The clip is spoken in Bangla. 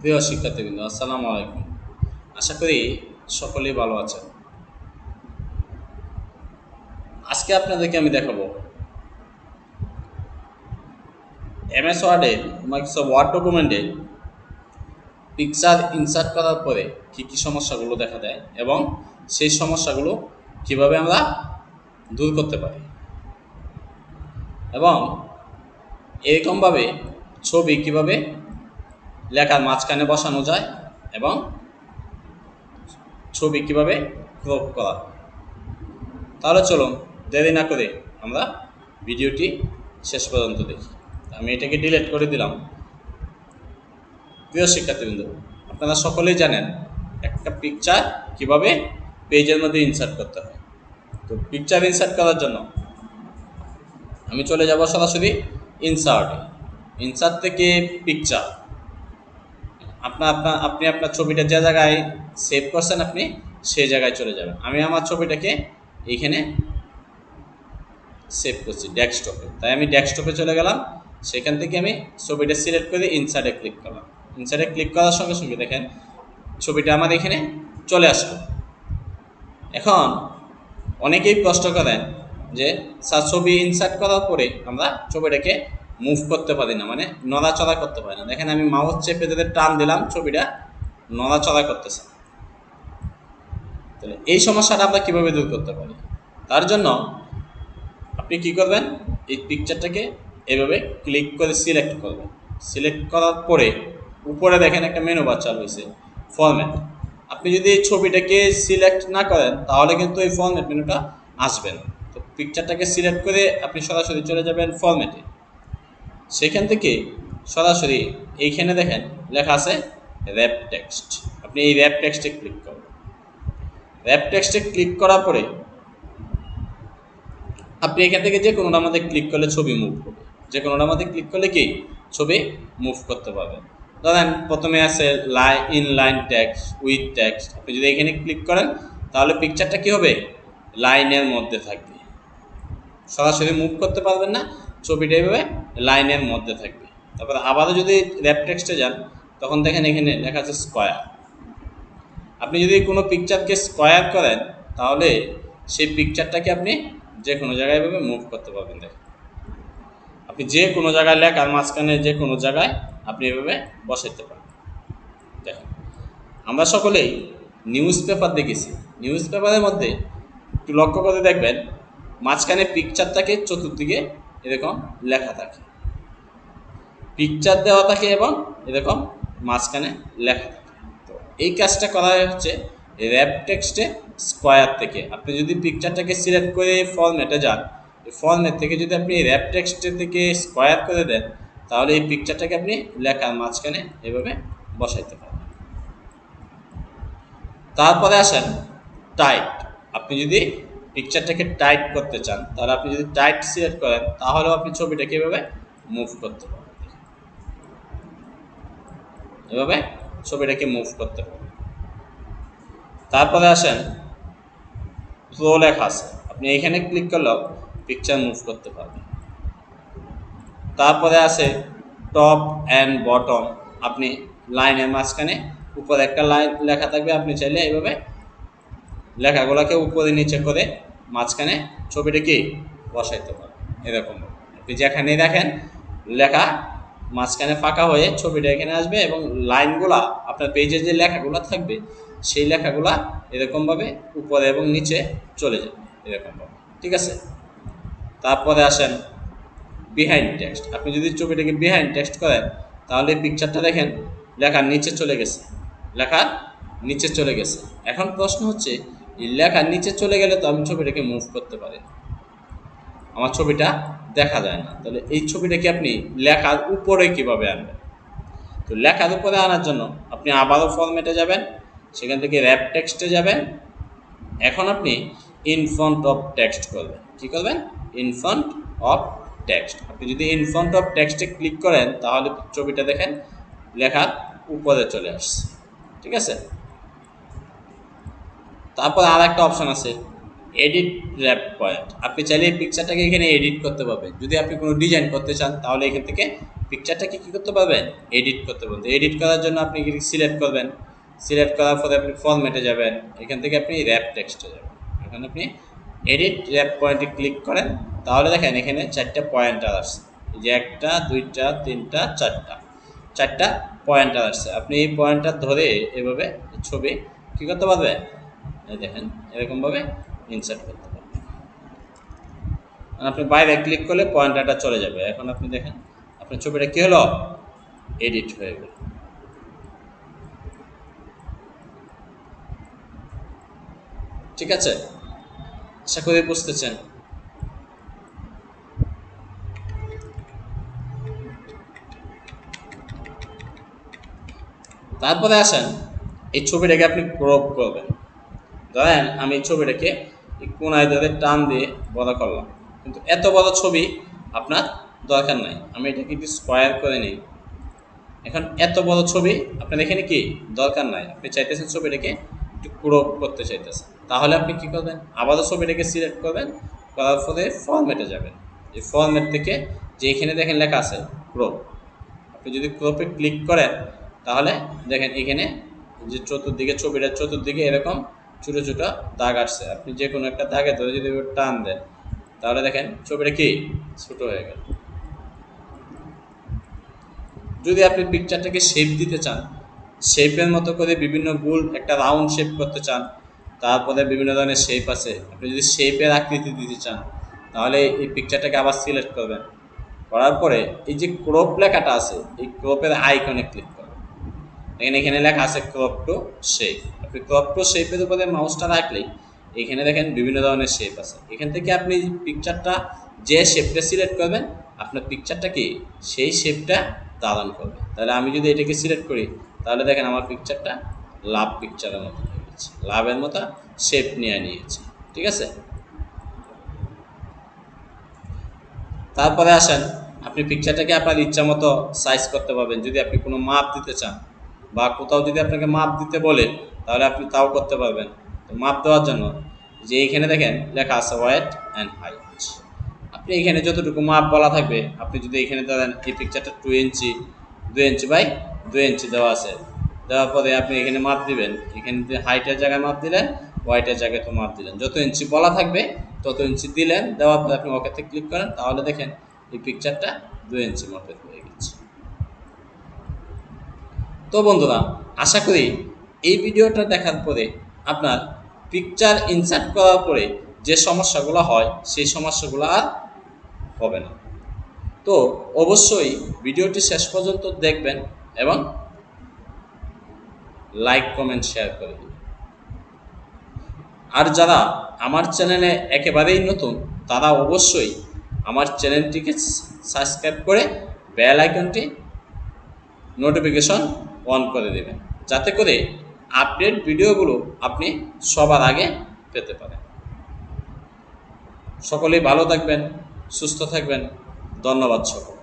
প্রিয় শিক্ষার্থীবৃন্দ, আসসালামু আলাইকুম। আশা করি সকলেই ভালো আছেন। আজকে আপনাদেরকে আমি দেখাবো এমএস ওয়ার্ডে মাইক্রোসফট ওয়ার্ড ডকুমেন্টে পিকচার ইনসার্ট করার পরে কী কী সমস্যাগুলো দেখা দেয় এবং সেই সমস্যাগুলো কীভাবে আমরা দূর করতে পারি। এবং এরকমভাবে ছবি কীভাবে লেখার মাঝখানে বসানো যায় এবং ছবি কীভাবে ক্রপ করা। তাহলে চলুন দেরি না করে আমরা ভিডিওটি শেষ পর্যন্ত দেখি। আমি এটাকে ডিলিট করে দিলাম। প্রিয় শিক্ষার্থীবৃন্দ, আপনারা সকলেই জানেন একটা পিকচার কীভাবে পেজের মধ্যে ইনসার্ট করতে হয়। তো পিকচার ইনসার্ট করার জন্য আমি চলে যাব সরাসরি ইনসার্টে ইনসার্ট থেকে পিকচার আপনার আপনার আপনি আপনার ছবিটা যে জায়গায় সেভ করছেন, আপনি সেই জায়গায় চলে যাবেন। আমি আমার ছবিটাকে এইখানে সেভ করছি ডেস্কটপে তাই আমি ডেস্কটপে চলে গেলাম। সেখান থেকে আমি ছবিটা সিলেক্ট করে ইনসার্টে ক্লিক করলাম। ইনসার্টে ক্লিক করার সঙ্গে সঙ্গে দেখেন, ছবিটা আমার এখানে চলে আসলো। এখন অনেকেই প্রশ্ন করেন যে ছবি ইনসার্ট করার পরে আমরা ছবিটাকে মুভ করতে পারি না মানে নড়াচড়া করতে পারি না। দেখেন আমি মাউস চেপে ধরে টান দিলাম, ছবিটা নড়াচড়া করতেছে। তাহলে এই সমস্যাটা আমরা কীভাবে দূর করতে পারি? তার জন্য আপনি কি করবেন? এই পিকচারটাকে এভাবে ক্লিক করে সিলেক্ট করবেন। সিলেক্ট করার পরে উপরে দেখেন একটা মেনু বার চালু হয়েছে ফরম্যাট আপনি যদি এই ছবিটাকে সিলেক্ট না করেন, তাহলে কিন্তু এই ফরম্যাট মেনুটা আসবে না। তো পিকচারটাকে সিলেক্ট করে আপনি সরাসরি চলে যাবেন ফরম্যাটে সেখান থেকে সরাসরি এইখানে দেখেন লেখা আছে র্যাপ টেক্সট। আপনি এই র্যাপ টেক্সটে ক্লিক করবেন র্যাপ টেক্সটে ক্লিক করার পরে আপনি এখান থেকে যে কোনোটার মধ্যে ক্লিক করলে ছবি মুভ করবে। যে কোনোটার মধ্যে ক্লিক করলে কি? ছবি মুভ করতে পারবেন ধরেন প্রথমে আছে লাই in line text with text আপনি যদি এখানে ক্লিক করেন, তাহলে পিকচারটা কি হবে? লাইনের মধ্যে থাকবে। সরাসরি মুভ করতে পারবেন না। ছবিটা এইভাবে লাইনের মধ্যে থাকবে। তারপর আবারও যদি র্যাপ টেক্সটে যান, তখন দেখেন এখানে লেখা আছে স্কোয়ার। আপনি যদি কোনো পিকচারকে স্কোয়ার করেন, তাহলে সেই পিকচারটাকে আপনি যে কোনো জায়গায় এভাবে মুভ করতে পারবেন, দেখেন। আপনি যে কোনো জায়গায় লেখার মাঝখানে যে কোনো জায়গায় আপনি এভাবে বসাইতে পারেন, দেখেন। আমরা সকলেই নিউজ পেপার দেখেছি। নিউজ পেপারের মধ্যে একটু লক্ষ্য করে দেখবেন, মাঝখানে পিকচারটাকে চতুর্দিকে এরকম লেখা থাকে। পিকচার দেওয়া থাকে এবং এরকম মাঝখানে লেখা থাকে। তো এই কাজটা করা হচ্ছে র্যাপ টেক্সটে স্কোয়ার থেকে। আপনি যদি পিকচারটাকে সিলেক্ট করে ফর্মেটে যান ফর্মেট থেকে যদি আপনি র্যাপ টেক্সটে থেকে স্কোয়ার করে দেন, তাহলে এই পিকচারটাকে আপনি লেখার মাঝখানে এভাবে বসাইতে পারবেন তারপরে আসেন টাইট আপনি যদি পিকচারটাকে টাইট করতে চান, তাহলে আপনি যদি টাইট সিলেক্ট করেন, তাহলেও আপনি ছবিটাকে এভাবে মুভ করতে পারবেন। এভাবে ছবিটাকে মুভ করতে পারবেন। তারপরে আসেন প্রো লেখা আছে। আপনি এখানে ক্লিক করলেও পিকচার মুভ করতে পারবেন। তারপরে আছে টপ অ্যান্ড বটম আপনি লাইনের মাঝখানে উপরে একটা লাইন লেখা থাকবে, আপনি চাইলে এইভাবে লেখাগুলোকে উপরে নিচে করে মাঝখানে ছবিটাকে বসাইতে পারেন এরকম। আপনি যেখানেই দেখেন, লেখা মাঝখানে ফাঁকা হয়ে ছবিটা এখানে আসবে এবং লাইনগুলা, আপনার পেজে যে লেখাগুলো থাকবে, সেই লেখাগুলা এরকমভাবে উপরে এবং নিচে চলে যাবে। এরকমভাবে। ঠিক আছে? তারপরে আসেন বিহাইন্ড টেক্সট আপনি যদি ছবিটাকে বিহাইন্ড টেক্সট করেন, তাহলে পিকচারটা দেখেন লেখার নিচে চলে গেছে। লেখার নিচে চলে গেছে। এখন প্রশ্ন হচ্ছে লেখার নিচে চলে গেলে তো আমি ছবিটাকে মুভ করতে পারি। আমার ছবিটা দেখা যায় না। তাহলে এই ছবিটাকে আপনি লেখার উপরে কীভাবে আনবেন? তো লেখার উপরে আনার জন্য আপনি আবারও ফরম্যাটে যাবেন, সেখান থেকে র্যাপ টেক্সটে যাবেন। এখন আপনি ইন ফ্রন্ট অফ টেক্সট করবেন। কি করবেন? ইন ফ্রন্ট অফ টেক্সট আপনি যদি ইন ফ্রন্ট অফ টেক্সটে ক্লিক করেন, তাহলে ছবিটা দেখেন, লেখার উপরে চলে আসছে। ঠিক আছে? তারপর আর একটা অপশন আছে এডিট র্যাপ পয়েন্ট আপনি চাইলে এই পিকচারটাকে এখানে এডিট করতে পারবেন। যদি আপনি কোনো ডিজাইন করতে চান, তাহলে এখান থেকে পিকচারটাকে কী করতে পারবেন? এডিট করতে পারবেন। এডিট করার জন্য আপনি সিলেক্ট করবেন। সিলেক্ট করার পরে আপনি ফরম্যাটে যাবেন। এখান থেকে আপনি র্যাপ টেক্সটে যাবেন। এখন আপনি এডিট র্যাপ পয়েন্টে ক্লিক করেন। তাহলে দেখেন এখানে চারটা পয়েন্টার আসছে। যে একটা, দুইটা, তিনটা, চারটা। চারটা পয়েন্টার আসছে। আপনি এই পয়েন্টার ধরে এভাবে ছবি কী করতে পারবেন? দেখেন, এরকমভাবে ইনসার্ট করতে পারবেন আর আপনি বাইরে ক্লিক করলে পয়েন্ট পয়েন্টারটা চলে যাবে। এখন আপনি দেখেন, আপনার ছবিটা কী হলো? এডিট হয়ে গেল। ঠিক আছে? আশা করি বুঝতেছেন। তারপরে আসেন, এই ছবিটাকে আপনি ক্রপ করবেন। ধরেন আমি ছবিটাকে কোনায় ধরে টান দিয়ে বড় করলাম। কিন্তু এত বড় ছবি আপনার দরকার নাই। আমি এটাকে একটু স্কোয়ার করে নিই। এখন এত বড় ছবি আপনার এখানে কি দরকার নাই? আপনি চাইতেছেন ছবিটাকে একটু ক্রপ করতে চাইতেছেন। তাহলে আপনি কি করবেন? আবারও ছবিটাকে সিলেক্ট করবেন। করার পরে ফরম্যাটে যাবেন। এই ফরম্যাট থেকে যে এখানে দেখেন লেখা আছে ক্রপ আপনি যদি ক্রপে ক্লিক করেন, তাহলে দেখেন এখানে যে চতুর্দিকে ছবিটার চতুর্দিকে এরকম ছোটো ছোটো দাগ আসছে। আপনি যে কোনো একটা দাগে ধরে যদি টান দেন, তাহলে দেখেন ছবিটা কি? ছোটো হয়ে গেল। যদি আপনি পিকচারটাকে শেপ দিতে চান শেপের মতো করে বিভিন্ন গোল একটা রাউন্ড শেপ করতে চান, তারপরে বিভিন্ন ধরনের শেপ আছে, আপনি যদি শেপের আকৃতি দিতে চান, তাহলে এই পিকচারটাকে আবার সিলেক্ট করবেন। করার পরে এই যে ক্রপ লেখাটা আছে, এই ক্রপের আইকনে ক্লিক করবেন এখানে লেখা আছে ক্রপ টু শেপ আপনি ক্রপ টু শেপের উপরে মাউসটা রাখলেই এখানে দেখেন বিভিন্ন ধরনের শেপ আছে। এখান থেকে আপনি পিকচারটা যে শেপটা সিলেক্ট করবেন, আপনার পিকচারটা কি? সেই শেপটা ধারণ করবে। তাহলে আমি যদি এটাকে সিলেক্ট করি, তাহলে দেখেন আমার পিকচারটা লাভ পিকচারের মতো হয়ে গেছে। লাভের মতো শেপ নিয়ে নিয়েছে। ঠিক আছে? তারপরে আসেন, আপনি পিকচারটাকে আপনার ইচ্ছা মতো সাইজ করতে পারবেন। যদি আপনি কোনো মাপ দিতে চান বা কোথাও যদি আপনাকে মাপ দিতে বলে, তাহলে আপনি তাও করতে পারবেন। তো মাপ দেওয়ার জন্য যে এইখানে দেখেন লেখা আছে ওয়েট অ্যান্ড হাইট। আপনি এখানে যতটুকু মাপ বলা থাকবে, আপনি যদি এখানে ধরেন এই পিকচারটা টু ইঞ্চি, দুই ইঞ্চি বাই দুই ইঞ্চি দেওয়া আছে। দেওয়ার পরে আপনি এখানে মাপ দিবেন। এখানে হাইটের জায়গায় মাপ দিলেন হোয়াইটের জায়গায় তো মাপ দিলেন। যত ইঞ্চি বলা থাকবে, তত ইঞ্চি দিলেন। দেওয়ার পরে আপনি ওকেতে ক্লিক করেন, তাহলে দেখেন এই পিকচারটা দুই ইঞ্চি মাপের হয়ে গেছে। তো বন্ধুরা, আশা করি এই ভিডিওটা দেখার পরে আপনার পিকচার ইনসার্ট করার পরে যে সমস্যাগুলো হয়, সেই সমস্যাগুলো আর হবে না। তো অবশ্যই ভিডিওটি শেষ পর্যন্ত দেখবেন এবং লাইক কমেন্ট শেয়ার করে দিন আর যারা আমার চ্যানেলে একেবারেই নতুন, তারা অবশ্যই আমার চ্যানেলটিকে সাবস্ক্রাইব করে বেল আইকনটি নোটিফিকেশন অন করে দেবেন। যাতে করে আপডেট ভিডিওগুলো আপনি সবার আগে পেতে পারেন। সকলেই ভালো থাকবেন, সুস্থ থাকবেন। ধন্যবাদ সকল